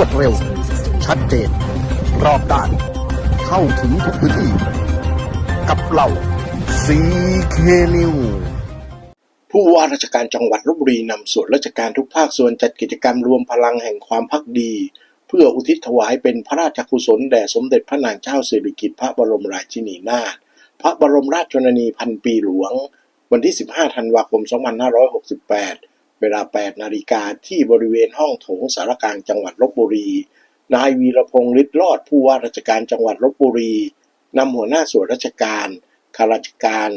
วดเร็ว ชัดเจน รอบด้าน เข้าถึงทุกพื้นที่ กับเราซีเคนิวผู้ว่าราชการจังหวัดลบบุรีนำส่วนราชการทุกภาคส่วนจัดกิจกรรมรวมพลังแห่งความพักดี เพื่ออุทิศถวายเป็นพระราชกุศลแด่สมเด็จพระนางเจ้าสิริกิติ์พระบรมราชินีนาถพระบรมราชชนนีพันปีหลวง วันที่ 15 ธันวาคม 2568 เวลา 8 นาฬิกาที่บริเวณห้องโถงสารกลางจังหวัดลบบุรี นายวีรพงษ์ฤทธิ์รอดผู้ว่าราชการจังหวัดลบบุรีนำหัวหน้าส่วนราชการข้าราชการ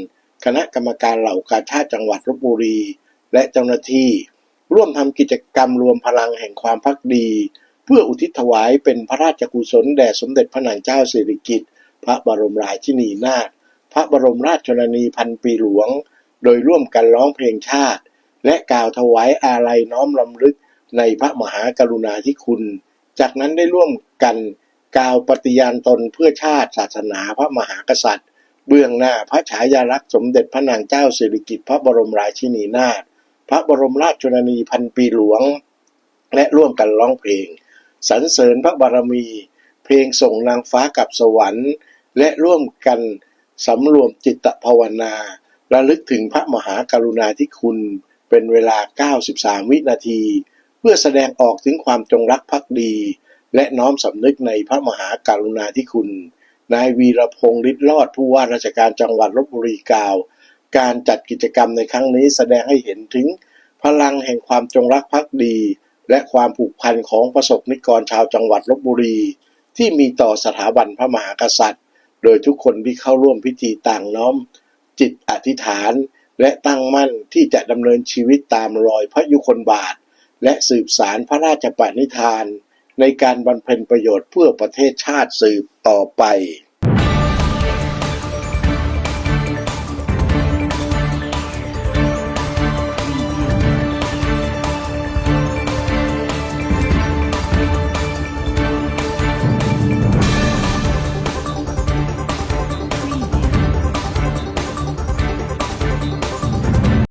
คณะกรรมการเหล่ากาชาติจังหวัดลบบุรี และเจ้าหน้าที่ ร่วมทำกิจกรรมรวมพลังแห่งความพักดี เพื่ออุทิศถวายเป็นพระราชกุศลแด่สมเด็จพระนางเจ้าสิริกิติ์พระบรมราชินีนาถพระบรมราชชนนีพันปีหลวง โดยร่วมกันร้องเพลงชาติ และกล่าวถวายอาลัยน้อมรำลึกในพระมหากรุณาธิคุณ จากนั้นได้ร่วมกันกล่าวปฏิญาณตนเพื่อชาติศาสนาพระมหากษัตริย์ เบื้องหน้าพระฉายาลักษณ์สมเด็จพระนางเจ้าสิริกิติ์พระบรมราชินีนาถพระบรมราชชนนีพันปีหลวง และร่วมกันร้องเพลงสรรเสริญพระบารมี เพลงส่งนางฟ้ากับสวรรค์ และร่วมกันสำรวมจิตภาวนา ระลึกถึงพระมหากรุณาธิคุณ เป็นเวลา 93 วินาที เพื่อแสดงออกถึงความจงรักภักดี และน้อมสำนึกในพระมหากรุณาธิคุณ นายวีรพงษ์ฤทธิ์รอดผู้ว่าราชการจังหวัดลบบุรีกล่าว การจัดกิจกรรมในครั้งนี้แสดงให้เห็นถึง พลังแห่งความจงรักภักดี และความผูกพันของประสบนิกรชาวจังหวัดลบบุรี ที่มีต่อสถาบันพระมหากษัตริย์ โดยทุกคนที่เข้าร่วมพิธีต่างน้อม จิตอธิษฐาน และตั้งมั่นที่จะดำเนินชีวิตตามรอยพระยุคลบาท และสืบสารพระราชปณิธาน ในการบรรเพ็ญประโยชน์เพื่อประเทศชาติสืบต่อไป